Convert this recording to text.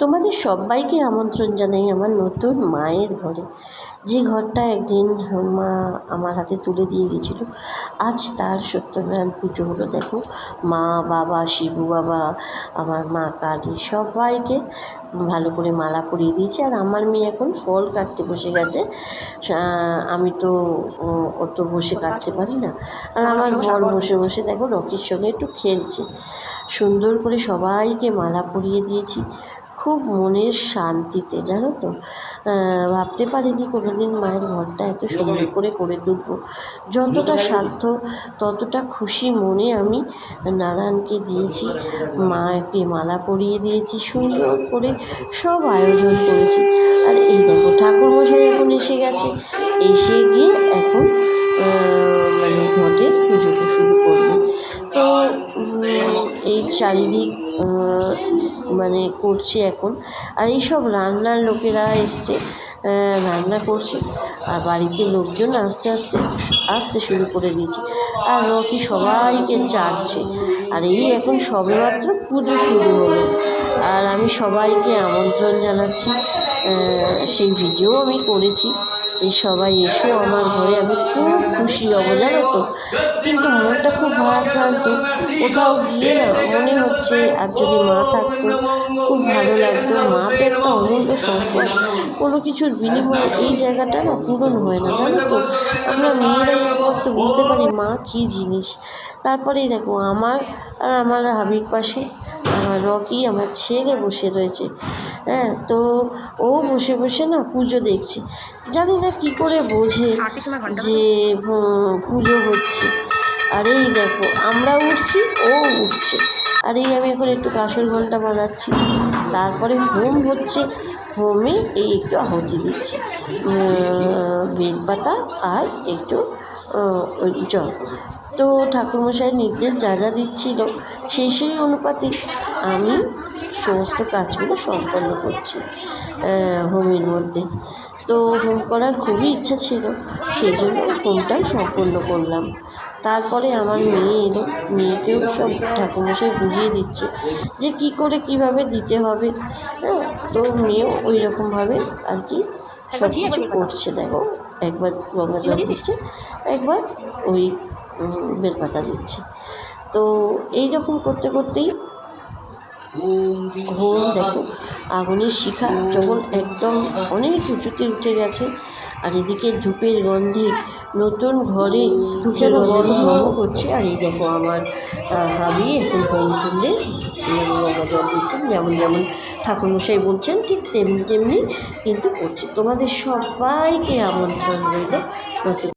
তোমাদের সবাইকে আমন্ত্রণ জানাই আমার নতুন মায়ের ঘরে। যে ঘরটা একদিন মা আমার হাতে তুলে দিয়ে গেছিল আজ তার সত্যনারায়ণ পুজো হলো। দেখো মা বাবা শিবু বাবা আমার মা কালী সবাইকে ভালো করে মালা পরিয়ে দিয়েছে। আর আমার মেয়ে এখন ফল কাটতে বসে গেছে। আমি তো অত বসে কাটতে পারি না। আর আমার বর বসে বসে দেখো রকির সঙ্গে একটু খেলছে। সুন্দর করে সবাইকে মালা পরিয়ে দিয়েছি। খুব মনের শান্তিতে জানো তো? ভাবতে পারিনি কোনোদিন মায়ের ঘরটা এত সুন্দর করে করে তুলবো। যতটা সাধ্য ততটা খুশি মনে আমি নারায়ণকে দিয়েছি মাকে মালা পরিয়ে দিয়েছি সুন্দর করে সব আয়োজন করেছি। আর এই দেখো ঠাকুরমশাই এখন এসে গেছে। এসে গিয়ে এখন মানে ঘটের পুজোটা শুরু করবে। তো এই চারিদিক মানে করছে এখন। আর এইসব রান্নার লোকেরা এসছে রান্না করছে। আর বাড়িতে লোকজন আস্তে আস্তে, আসতে শুরু করে দিয়েছে। আর রকি সবাইকে চাটছে। আর এই এখন সবেমাত্র পুজো শুরু হলো। আর আমি সবাইকে আমন্ত্রণ জানাচ্ছি। সেই ভিডিও আমি করেছি। এই সবাই এসো আমার ঘরে, আমি খুশি হব জানো তো? কিন্তু মনটা খুব ভারাক্রান্ত কোথাও গিয়ে না মনে হচ্ছে আর যদি মা থাকতো খুব ভালো লাগতো। মা তো একটা অমূল্য সম্পদ। কোনো কিছুর বিনিময়ে এই জায়গাটা না পূরণ হয় না জানো তো? আমরা মেয়েরাই একমাত্র বুঝতে পারি মা কী জিনিস। তারপরেই দেখো আমার আর আমার হাবির পাশে আমার রকি আমার ছেলে বসে রয়েছে। হ্যাঁ তো ও বসে বসে না পুজো দেখছে। জানি না কি করে বোঝে যে পুজো হচ্ছে। আর এই দেখো, আমরা উঠছি, ও উঠছে। আর এই আমি এখন একটু কাঁসর ঘণ্টা বানাচ্ছি তারপরে হোম হচ্ছে। হোমে এই একটু আহুতি দিচ্ছি। বেলপাতা আর একটু জল। তো ঠাকুরমশাই নির্দেশ যা যা দিচ্ছিল, সেই সেই অনুপাতে আমি সমস্ত কাজগুলো সম্পন্ন করছি হোমের মধ্যে। তো হোম করার খুবই ইচ্ছা ছিল সেই জন্য হোমটাই সম্পূর্ণ করলাম। তারপরে আমার মেয়ে এলো মেয়েকেও সব ঠাকুরমশাই বুঝিয়ে দিচ্ছে যে কি করে কীভাবে দিতে হবে। হ্যাঁ তো মেয়েও ওই রকমভাবে আর কি সব কিছু করছে। দেখো একবার গঙ্গা জল দিচ্ছে একবার ওই বেলপাতা দিচ্ছে। তো এই রকম করতে করতেই হোম দেখো আগুনের শিখা যখন একদম অনেক উঁচুতে উঠে গেছে আর এদিকে ধূপের গন্ধে নতুন ঘরে ধূপের গন্ধ করছে আর এই দেখো আমার হাবি এখন হোম তুললে জল দিচ্ছেন যেমন যেমন ঠাকুরমশাই বলছেন ঠিক তেমনি তেমনি কিন্তু করছে। তোমাদের সবাইকে আমন্ত্রণ রইল নতুন